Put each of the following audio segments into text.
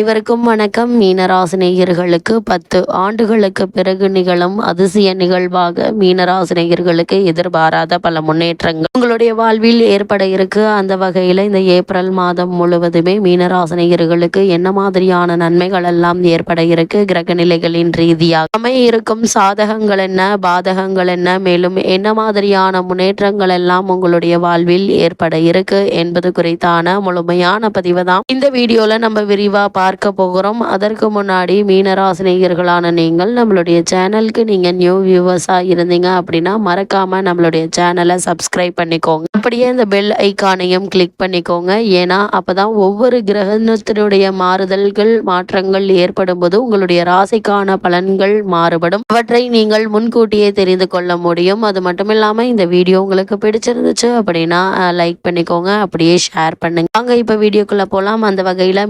இவருக்கும் வணக்கம். மீனராசினியர்களுக்கு பத்து ஆண்டுகளுக்கு பிறகு நிகழும் அதிசய நிகழ்வாக மீனராசினியர்களுக்கு எதிர்பாராத பல முன்னேற்றங்கள் உங்களுடைய வாழ்வில் ஏற்பட இருக்கு. அந்த வகையில் இந்த ஏப்ரல் மாதம் முழுவதுமே மீனராசினியர்களுக்கு என்ன மாதிரியான நன்மைகள் எல்லாம் ஏற்பட இருக்கு? கிரக நிலைகளின் ரீதியாக அமைய இருக்கும் சாதகங்கள் என்ன? பாதகங்கள் என்ன? மேலும் என்ன மாதிரியான முன்னேற்றங்கள் எல்லாம் உங்களுடைய வாழ்வில் ஏற்பட இருக்கு என்பது குறித்தான முழுமையான பதிவு தான் இந்த வீடியோல நம்ம விரிவா பார்க்க போகிறோம். அதற்கு முன்னாடி மீனராசினிகர்களான நீங்கள் நம்மளுடைய சேனலுக்கு நீங்கள் நியூ வியூவர்ஸாக இருந்தீங்க அப்படின்னா மறக்காமல் நம்மளுடைய சேனலை சப்ஸ்கிரைப் பண்ணிக்கோங்க. அப்படியே இந்த பெல் ஐக்கானையும் கிளிக் பண்ணிக்கோங்க. ஏன்னா அப்பதான் ஒவ்வொரு கிரகணத்தினுடைய மாறுதல்கள் மாற்றங்கள் ஏற்படும் போது உங்களுடைய ராசிக்கான பலன்கள் மாறுபடும். அவற்றை நீங்கள் முன்கூட்டியே தெரிந்து கொள்ள முடியும். அது மட்டும் இல்லாமல் இந்த வீடியோ உங்களுக்கு பிடிச்சிருந்துச்சு அப்படின்னா லைக் பண்ணிக்கோங்க. அப்படியே ஷேர் பண்ணுங்க. வாங்க இப்போ வீடியோக்குள்ளே போகலாம் அந்த வகையில் வகையில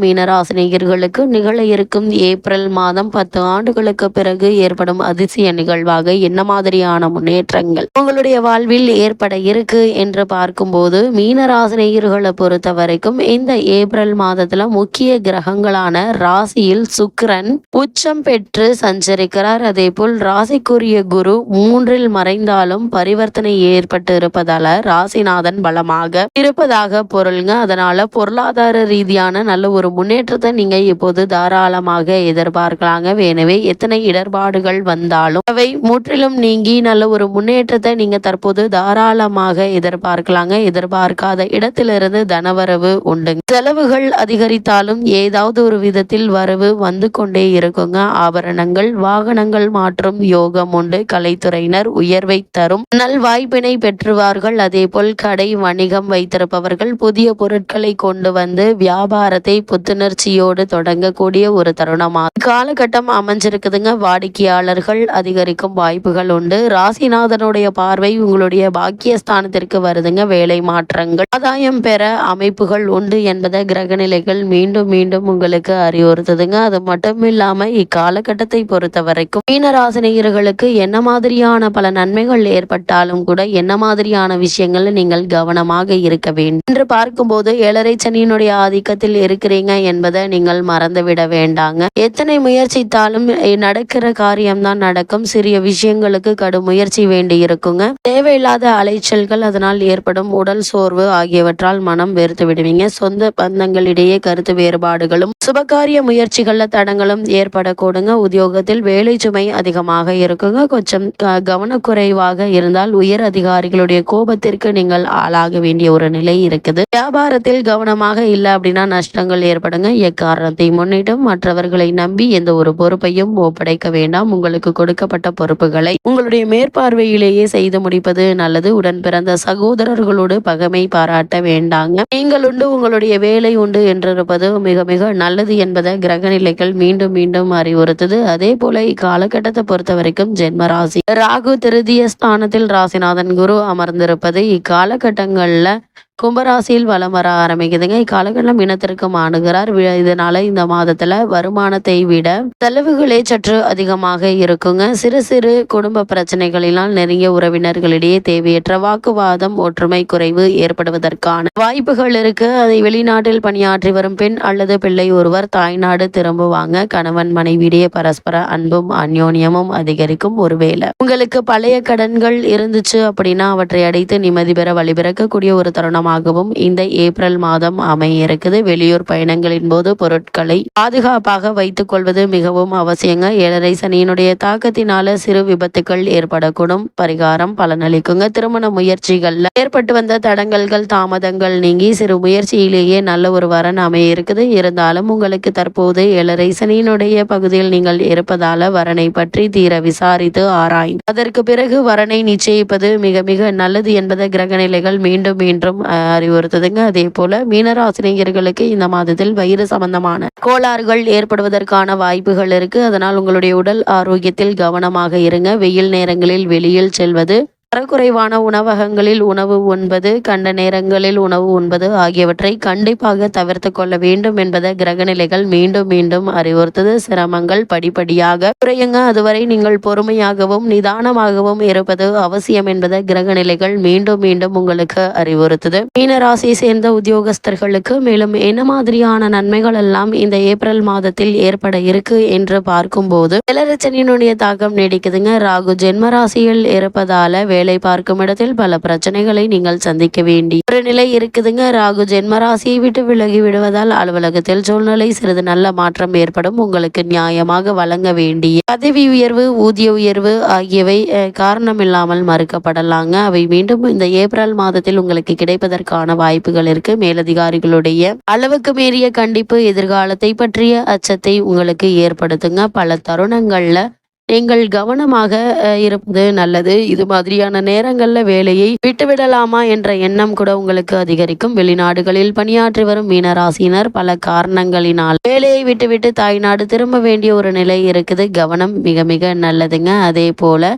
மீனராசினியர்களுக்கு நிகழ இருக்கும் ஏப்ரல் மாதம் பத்து ஆண்டுகளுக்கு பிறகு ஏற்படும் அதிசய நிகழ்வாக என்ன மாதிரியான முன்னேற்றங்கள் உங்களுடைய வாழ்வில் ஏற்பட இருக்கு என்று பார்க்கும்போது மீனராசினியர்களை பொறுத்த வரைக்கும் இந்த ஏப்ரல் மாதத்துல முக்கிய கிரகங்களான ராசியில் சுக்கிரன் உச்சம் பெற்று சஞ்சரிக்கிறார். அதே போல் ராசிக்குரிய குரு மூன்றில் மறைந்தாலும் பரிவர்த்தனை ஏற்பட்டு இருப்பதால ராசிநாதன் பலமாக இருப்பதாக பொருளுங்க. அதனால பொருளாதார ரீதியான நல்ல ஒரு முன்னேற்றத்தை நீங்க இப்போது தாராளமாக எதிர்பார்க்கலாங்க. எனவே எத்தனை இடர்பாடுகள் வந்தாலும் அவை முற்றிலும் நீங்கி நல்ல ஒரு முன்னேற்றத்தை நீங்க தற்போது தாராளமாக எதிர்பார்க்கலாங்க. எதிர்பார்க்காத இடத்திலிருந்து தனவரவு உண்டுங்க. செலவுகள் அதிகரித்தாலும் ஏதாவது ஒரு விதத்தில் வரவு வந்து கொண்டே இருக்குங்க. ஆபரணங்கள் வாகனங்கள் மாற்றும் யோகம் உண்டு. கலைத்துறையினர் உயர்வை தரும். நல் வாய்ப்பினை பெற்றுவார்கள். அதே போல் கடை வணிகம் வைத்திருப்பவர்கள் புதிய பொருட்களை கொண்டு வந்து வியாபாரத்தை புத்துணர்ச்சியோடு தொடங்கக்கூடிய ஒரு தருணமா? காலகட்டம் அமைஞ்சிருக்குதுங்க. வாடிக்கையாளர்கள் அதிகரிக்கும் வாய்ப்புகள் உண்டு. ராசிநாதனுடைய பார்வை உங்களுடைய பாக்கியஸ்தானத்திற்கு வருதுங்க. வேலை மாற்றங்கள் ஆதாயம் பெற அமைப்புகள் உண்டு என்பதை கிரகநிலைகள் மீண்டும் மீண்டும் உங்களுக்கு அறிவுறுத்துதுங்க. அது மட்டும் இல்லாம இக்காலகட்டத்தை பொறுத்த வரைக்கும் மீனராசினியர்களுக்கு என்ன மாதிரியான பல நன்மைகள் ஏற்பட்டாலும் கூட என்ன மாதிரியான விஷயங்கள் நீங்கள் கவனமாக இருக்க வேண்டும். என்று பார்க்கும்போது ஏழரை சனியினுடைய ஆதிக்கத்தில் இருக்கிறீங்க என்பதை நீங்கள் மறந்துவிட வேண்டாங்க. எத்தனை முயற்சித்தாலும் நடக்கிற நடக்கிற காரியம்தான் நடக்கும். சிறிய விஷயங்களுக்கு கடும் முயற்சி வேண்டி இருக்குங்க தேவையில்லாத அலைச்சல்கள் அதனால் ஏற்படும். உடல் சோர்வு ஆகியவற்றால் மனம் வெறுத்து விடுவீங்க. சொந்த பந்தங்களிடையே கருத்து வேறுபாடுகளும் சுபகாரிய முயற்சிகள்ல தடங்களும் ஏற்படக்கூடுங்க. உத்தியோகத்தில் வேலை சுமை அதிகமாக இருக்குங்க. கொஞ்சம் கவனக்குறைவாக இருந்தால் உயர் அதிகாரிகளுடைய கோபத்திற்கு நீங்கள் ஆளாக வேண்டிய ஒரு நிலை இருக்குது. வியாபாரத்தில் கவனமாக இல்லை அப்படின்னா நஷ்டங்கள் ஏற்படுங்க. காரணத்தை முன்னிட்டும் மற்றவர்களை நம்பி எந்த ஒரு பொறுப்பையும் ஒப்படைக்க வேண்டாம். உங்களுக்கு கொடுக்கப்பட்ட பொறுப்புகளை உங்களுடைய மேற்பார்வையிலேயே செய்து முடிப்பது நல்லது. உடன் பிறந்த சகோதரர்களோடு பகமை பாராட்ட வேண்டாங்க. நீங்கள் உண்டு உங்களுடைய வேலை உண்டு என்றிருப்பது மிக மிக நல்லது என்பதை கிரகநிலைகள் மீண்டும் மீண்டும் அறிவுறுத்துது. அதே போல இக்காலகட்டத்தை பொறுத்த வரைக்கும் ஜென்ம ராசி. ராகு திருதிய ஸ்தானத்தில் ராசிநாதன் குரு அமர்ந்திருப்பது இக்காலகட்டங்கள்ல கும்பராசியில் வலம் வர ஆரம்பிக்குதுங்க. இக்காலகட்டம் இனத்திற்கு மாணுகிறார் வி- இதனால இந்த மாதத்துல வருமானத்தை விட செலவுகளே சற்று அதிகமாக இருக்குங்க. சிறு சிறு குடும்ப பிரச்சனைகளினால் நெருங்கிய உறவினர்களிடையே தேவையற்ற வாக்குவாதம் ஒற்றுமை குறைவு ஏற்படுவதற்கான வாய்ப்புகள் இருக்கு. அதை வெளிநாட்டில் பணியாற்றி வரும் பெண் அல்லது பிள்ளை ஒருவர் தாய்நாடு திரும்புவாங்க. கணவன் மனைவியிடையே பரஸ்பர அன்பும் அந்யோன்யமும் அதிகரிக்கும் ஒருவேளை. உங்களுக்கு பழைய கடன்கள் இருந்துச்சு அப்படின்னா அவற்றை அடைத்து நிம்மதி பெற வழிபிறக்கக்கூடிய ஒரு தருணம் மாதமாகவும் இந்த ஏப்ரல் மாதம் அமைய இருக்குது வெளியூர் பயணங்களின் போது பொருட்களை பாதுகாப்பாக வைத்துக் கொள்வது மிகவும் அவசியங்க. ஏழரை சனியினுடைய தாக்கத்தினால சிறு விபத்துகள் ஏற்படக்கூடும். பரிகாரம் பலனளிக்குங்க. திருமண முயற்சிகள்ல ஏற்பட்டு வந்த தடங்கல்கள் தாமதங்கள் நீங்கி சிறு முயற்சியிலேயே நல்ல ஒரு வரன் அமைய இருக்குது இருந்தாலும் உங்களுக்கு தற்போது ஏழரை சனியினுடைய பகுதியில் நீங்கள் இருப்பதால வரனை பற்றி தீர விசாரித்து ஆராய்ந்து அதற்கு பிறகு வரனை நிச்சயிப்பது மிக மிக நல்லது என்பதை கிரகநிலைகள் மீண்டும் மீண்டும் அறிவுறுத்துதுங்க. அதே போல மீனராசினியர்களுக்கு இந்த மாதத்தில் வயிறு சம்பந்தமான கோளாறுகள் ஏற்படுவதற்கான வாய்ப்புகள் இருக்கு. அதனால் உங்களுடைய உடல் ஆரோக்கியத்தில் கவனமாக இருங்க. வெயில் நேரங்களில் வெளியில் செல்வது தரக்குறைவான உணவகங்களில் உணவு உண்பது கண்ட நேரங்களில் உணவு உண்பது ஆகியவற்றை கண்டிப்பாக தவிர்த்து கொள்ள வேண்டும் என்பதை கிரகநிலைகள் மீண்டும் மீண்டும் அறிவுறுத்தது. சிரமங்கள் படிப்படியாக குறையுங்க. அதுவரை நீங்கள் பொறுமையாகவும் நிதானமாகவும் இருப்பது அவசியம் என்பதை கிரகநிலைகள் மீண்டும் மீண்டும் உங்களுக்கு அறிவுறுத்துது. மீனராசியை சேர்ந்த உத்தியோகஸ்தர்களுக்கு மேலும் என்ன மாதிரியான நன்மைகள் எல்லாம் இந்த ஏப்ரல் மாதத்தில் ஏற்பட இருக்கு என்று பார்க்கும்போது இளரச்சனியினுடைய தாக்கம் நீடிக்குதுங்க. ராகு ஜென்ம ராசியில் இருப்பதால வேலை பார்க்கும் இடத்தில் பல பிரச்சனைகளை நீங்கள் சந்திக்க வேண்டி ஒரு நிலை இருக்குதுங்க. ராகு ஜென்ம ராசியை விட்டு விலகி விடுவதால் அலுவலகத்தில் சூழ்நிலை சிறிது நல்ல மாற்றம் ஏற்படும். உங்களுக்கு நியாயமாக வழங்க வேண்டிய பதவி உயர்வு ஊதிய உயர்வு ஆகியவை காரணமில்லாமல் மறுக்கப்படலாங்க. அவை மீண்டும் இந்த ஏப்ரல் மாதத்தில் உங்களுக்கு கிடைப்பதற்கான வாய்ப்புகள் இருக்கு. மேலதிகாரிகளுடைய அளவுக்கு மீறிய கண்டிப்பு எதிர்காலத்தை பற்றிய அச்சத்தை உங்களுக்கு ஏற்படுத்துங்க. பல தருணங்கள்ல நீங்கள் கவனமாக இருப்பது நல்லது. இது மாதிரியான நேரங்களில் வேலையை விட்டுவிடலாமா என்ற எண்ணம் கூட உங்களுக்கு அதிகரிக்கும். வெளிநாடுகளில் பணியாற்றி வரும் மீனராசினர் பல காரணங்களினால் வேலையை விட்டுவிட்டு தாய்நாடு திரும்ப வேண்டிய ஒரு நிலை இருக்குது. கவனம் மிக மிக நல்லதுங்க. அதே போல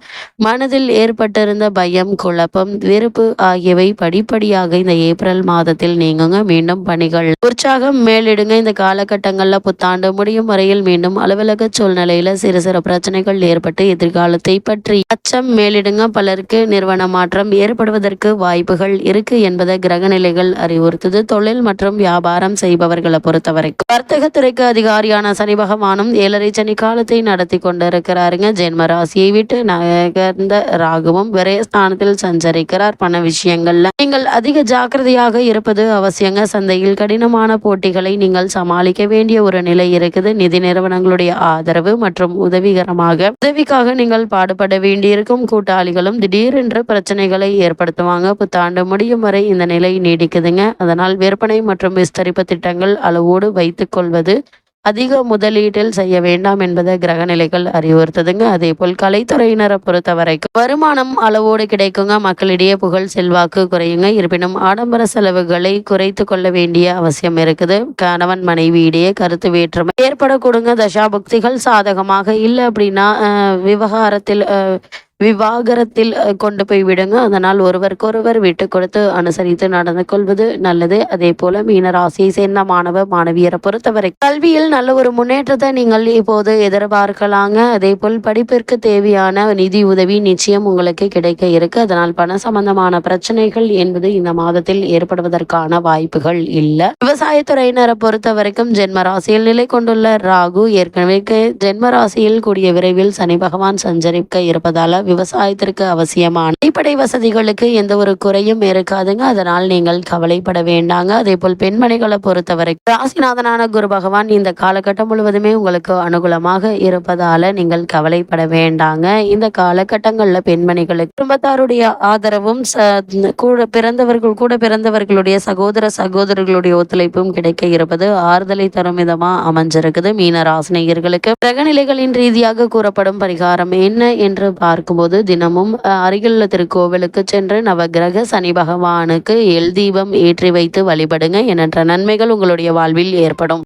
மனதில் ஏற்பட்டிருந்த பயம் குழப்பம் வெறுப்பு ஆகியவை படிப்படியாக இந்த ஏப்ரல் மாதத்தில் நீங்குங்க. மீண்டும் பணிகள் உற்சாகம் மேலிடுங்க. இந்த காலகட்டங்களில் புத்தாண்டு முடியும் வரையில் மீண்டும் அலுவலக சூழ்நிலையில சிறு சிறு பிரச்சனைகள் ஏற்பட்டு எதிர்காலத்தை பற்றி அச்சம் மேலிடுங்க. பலருக்கு நிறுவன மாற்றம் ஏற்படுவதற்கு வாய்ப்புகள் இருக்கு என்பதை கிரகநிலைகள் அறிவுறுத்துது. தொழில் மற்றும் வியாபாரம் செய்பவர்களை பொறுத்தவரைக்கும். வர்த்தகத்துறைக்கு அதிகாரியான சனி பகவானும் ஏழரை சனி காலத்தை நடத்தி கொண்டிருக்கிறாருங்க. ஜென்ம ராசியை விட்டு நகர்ந்த ராகுவும் விரய ஸ்தானத்தில் சஞ்சரிக்கிறார். பண விஷயங்கள்ல நீங்கள் அதிக ஜாக்கிரதையாக இருப்பது அவசியங்க. சந்தையில் கடினமான போட்டிகளை நீங்கள் சமாளிக்க வேண்டிய ஒரு நிலை இருக்குது. நிதி நிறுவனங்களுடைய ஆதரவு மற்றும் உதவிகரமாக உதவிக்காக நீங்கள் பாடுபட வேண்டியிருக்கும் கூட்டாளிகளும் திடீரென்று பிரச்சனைகளை ஏற்படுத்துவாங்க. புத்தாண்டு முடியும் வரை இந்த நிலை நீடிக்குதுங்க. அதனால் விற்பனை மற்றும் விஸ்தரிப்பு திட்டங்கள் அளவோடு வைத்துக் கொள்வது அதிக முதலீட்டில் செய்ய வேண்டாம் என்பதை கிரகநிலைகள் அறிவுறுத்துதுங்க. அதே போல் கலைத்துறையினரை பொறுத்த வரைக்கும் வருமானம் அளவோடு கிடைக்குங்க. மக்களிடையே புகழ் செல்வாக்கு குறையுங்க. இருப்பினும் ஆடம்பர செலவுகளை குறைத்து கொள்ள வேண்டிய அவசியம் இருக்குது. கணவன் மனைவி இடையே கருத்து வேற்றுமை ஏற்படக்கூடுங்க. தசாபக்திகள் சாதகமாக இல்லை அப்படின்னா விவகாரத்தில் அஹ், விவாகரத்தில் கொண்டு போய் விடுங்க. அதனால் ஒருவருக்கொருவர் விட்டு கொடுத்து அனுசரித்து நடந்து கொள்வது நல்லது. அதே போல மீன ராசியை சேர்ந்த மாணவ மாணவியரை பொறுத்தவரை கல்வியில் நல்ல ஒரு முன்னேற்றத்தை நீங்கள் இப்போது எதிர்பார்க்கலாங்க. அதே போல் படிப்பிற்கு தேவையான நிதி உதவி நிச்சயம் உங்களுக்கு கிடைக்க இருக்கு. அதனால் பண சம்பந்தமான பிரச்சனைகள் என்பது இந்த மாதத்தில் ஏற்படுவதற்கான வாய்ப்புகள் இல்லை. விவசாயத்துறையினரை பொறுத்த வரைக்கும் ஜென்ம ராசியில் நிலை கொண்டுள்ள ராகு. ஏற்கனவே ஜென்ம ராசியில் கூடிய விரைவில் சனி பகவான் சஞ்சரிக்க இருப்பதால விவசாயத்திற்கு அவசியமான அடிப்படை வசதிகளுக்கு எந்த ஒரு குறையும் இருக்காதுங்க. அதனால் நீங்கள் கவலைப்பட வேண்டாங்க. அதே போல் பெண்மணிகளை பொறுத்தவரை ராசிநாதனான குரு பகவான் இந்த காலகட்டம் முழுவதுமே உங்களுக்கு அனுகூலமாக இருப்பதால நீங்கள் கவலைப்பட வேண்டாங்க. இந்த காலகட்டங்களில் பெண்மணிகளுக்கு குடும்பத்தாருடைய ஆதரவும் ச- கூட பிறந்தவர்கள் கூட பிறந்தவர்களுடைய சகோதர சகோதரர்களுடைய ஒத்துழைப்பும் கிடைக்க இருப்பது ஆறுதலை தரும் விதமா அமைஞ்சிருக்குது. மீன ராசினியர்களுக்கு கிரகநிலைகளின் ரீதியாக கூறப்படும் பரிகாரம் என்ன என்று பார்க்கும் போது தினமும் அருகிலுள்ள திருக்கோவிலுக்கு சென்று நவகிரக சனி பகவானுக்கு எல் தீபம் ஏற்றி வைத்து வழிபடுங்க எண்ணற்ற நன்மைகள் உங்களுடைய வாழ்வில் ஏற்படும்.